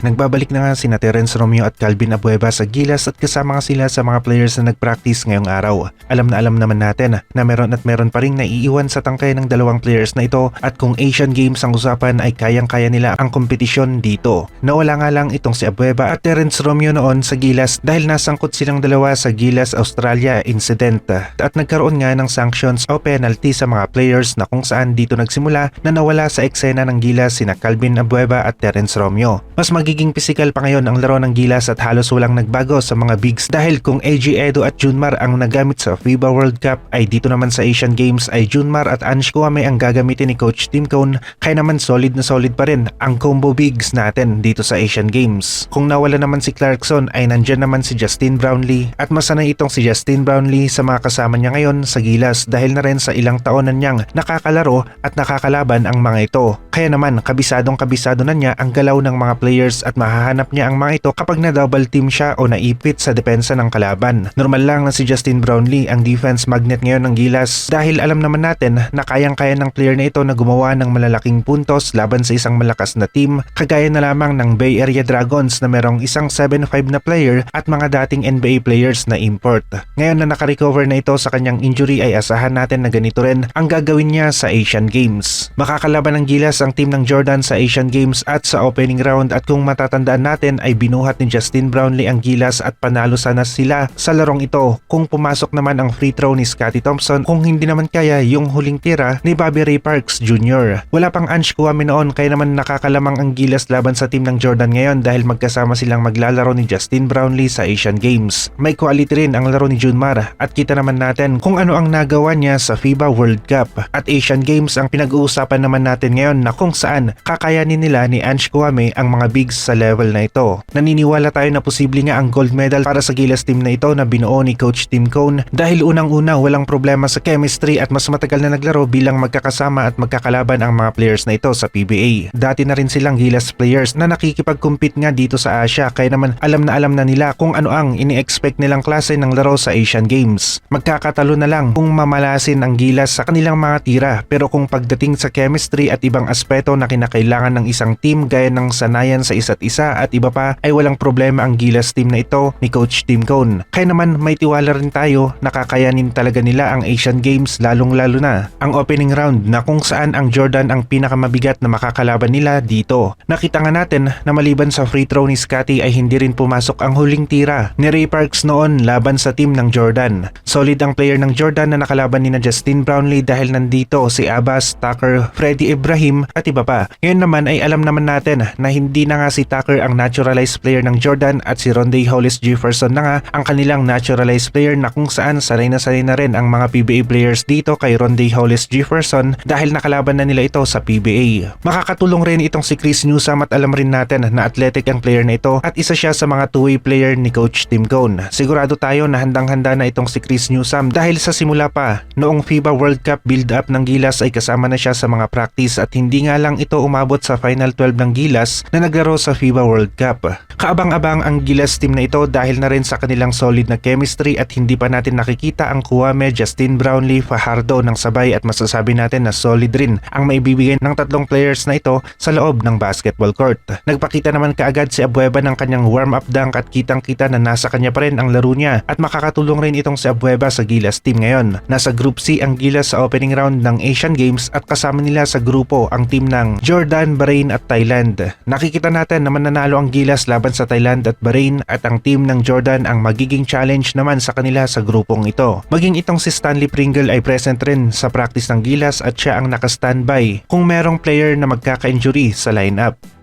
Nagbabalik na nga sina Terence Romeo at Calvin Abueva sa Gilas at kasama nga sila sa mga players na nag-practice ngayong araw. Alam na alam naman natin na meron at meron pa rin naiiwan sa tangkay ng dalawang players na ito at kung Asian Games ang usapan ay kayang-kaya nila ang kompetisyon dito. Nawala nga lang itong si Abueva at Terence Romeo noon sa Gilas dahil nasangkot silang dalawa sa Gilas Australia incident at nagkaroon nga ng sanctions o penalty sa mga players na kung saan dito nagsimula na nawala sa eksena ng Gilas sina Calvin Abueva at Terence Romeo. Mas magiging physical pa ngayon ang laro ng Gilas at halos walang nagbago sa mga bigs dahil kung AG Edo at Junmar ang nagamit sa FIBA World Cup ay dito naman sa Asian Games ay Junmar at Ansh Kwame ang gagamitin ni Coach Tim Cone kaya naman solid na solid pa rin ang combo bigs natin dito sa Asian Games. Kung nawala naman si Clarkson ay nandyan naman si Justin Brownlee at masanay itong si Justin Brownlee sa mga kasama niya ngayon sa Gilas dahil na rin sa ilang taon na niyang nakakalaro at nakakalaban ang mga ito. Kaya naman kabisadong kabisado na niya ang galaw ng mga players at mahahanap niya ang mga ito kapag na double team siya o naipit sa depensa ng kalaban. Normal lang na si Justin Brownlee ang defense magnet ngayon ng Gilas dahil alam naman natin na kayang-kaya ng player na ito na gumawa ng malalaking puntos laban sa isang malakas na team kagaya na lamang ng Bay Area Dragons na merong isang 7-5 na player at mga dating NBA players na import. Ngayon na nakarecover na ito sa kanyang injury ay asahan natin na ganito rin ang gagawin niya sa Asian Games. Makakalaban ng Gilas ang team ng Jordan sa Asian Games at sa opening round at kung matatandaan natin ay binuhat ni Justin Brownlee ang Gilas at panalo sana sila sa larong ito kung pumasok naman ang free throw ni Scottie Thompson kung hindi naman kaya yung huling tira ni Bobby Ray Parks Jr. Wala pang Ansh Kwame noon kaya naman nakakalamang ang Gilas laban sa team ng Jordan ngayon dahil magkasama silang maglalaro ni Justin Brownlee sa Asian Games. May quality rin ang laro ni Junmar at kita naman natin kung ano ang nagawa niya sa FIBA World Cup at Asian Games ang pinag-uusapan naman natin ngayon na kung saan kakayanin nila ni Ansh Kwame ang mga bigs sa level na ito. Naniniwala tayo na posible nga ang gold medal para sa Gilas team na ito na binuo ni Coach Tim Cone dahil unang-una walang problema sa chemistry at mas matagal na naglaro bilang magkakasama at magkakalaban ang mga players na ito sa PBA. Dati na rin silang Gilas players na nakikipag-compete nga dito sa Asia kaya naman alam na alam na nila kung ano ang ini-expect nilang klase ng laro sa Asian Games. Magkakatalo na lang kung mamalasin ang Gilas sa kanilang mga tira pero kung pagdating sa chemistry at ibang aspeto na kinakailangan ng isang team gaya ng sanayan sa isa't isa at iba pa ay walang problema ang Gilas team na ito ni Coach Tim Cone. Kaya naman may tiwala rin tayo na kakayanin talaga nila ang Asian Games lalong lalo na ang opening round na kung saan ang Jordan ang pinakamabigat na makakalaban nila dito. Nakita nga natin na maliban sa free throw ni Scotty ay hindi rin pumasok ang huling tira ni Ray Parks noon laban sa team ng Jordan. Solid ang player ng Jordan na nakalaban ni na Justin Brownlee dahil nandito si Abbas, Tucker, Freddie Ibrahim at iba pa. Ngayon naman ay alam naman natin na hindi na nga si Tucker ang naturalized player ng Jordan at si Rondé Hollis Jefferson na nga ang kanilang naturalized player na kung saan sanay na sanay na rin ang mga PBA players dito kay Rondé Hollis Jefferson dahil nakalaban na nila ito sa PBA. Makakatulong rin itong si Chris Newsome at alam rin natin na athletic ang player na ito at isa siya sa mga two-way player ni Coach Tim Cone. Sigurado tayo na handang-handa na itong si Chris Newsome dahil sa simula pa noong FIBA World Cup build-up ng Gilas ay kasama na siya sa mga practice at hindi nga lang ito umabot sa Final 12 ng Gilas na naglaro sa FIBA World Cup. Kaabang-abang ang Gilas team na ito dahil na rin sa kanilang solid na chemistry at hindi pa natin nakikita ang Kuwame, Justin Brownlee, Fajardo ng sabay at masasabi natin na solid rin ang maibibigay ng tatlong players na ito sa loob ng basketball court. Nagpakita naman kaagad si Abueva ng kanyang warm-up dunk at kitang-kita na nasa kanya pa rin ang laro niya at makakatulong rin itong si Abueva sa Gilas team ngayon. Nasa Group C ang Gilas sa opening round ng Asian Games at kasama nila sa grupo ang team ng Jordan, Bahrain at Thailand. Nakikita natin na mananalo ang Gilas laban sa Thailand at Bahrain at ang team ng Jordan ang magiging challenge naman sa kanila sa grupong ito. Maging itong si Stanley Pringle ay present rin sa practice ng Gilas at siya ang naka-standby kung merong player na magkaka-injury sa lineup.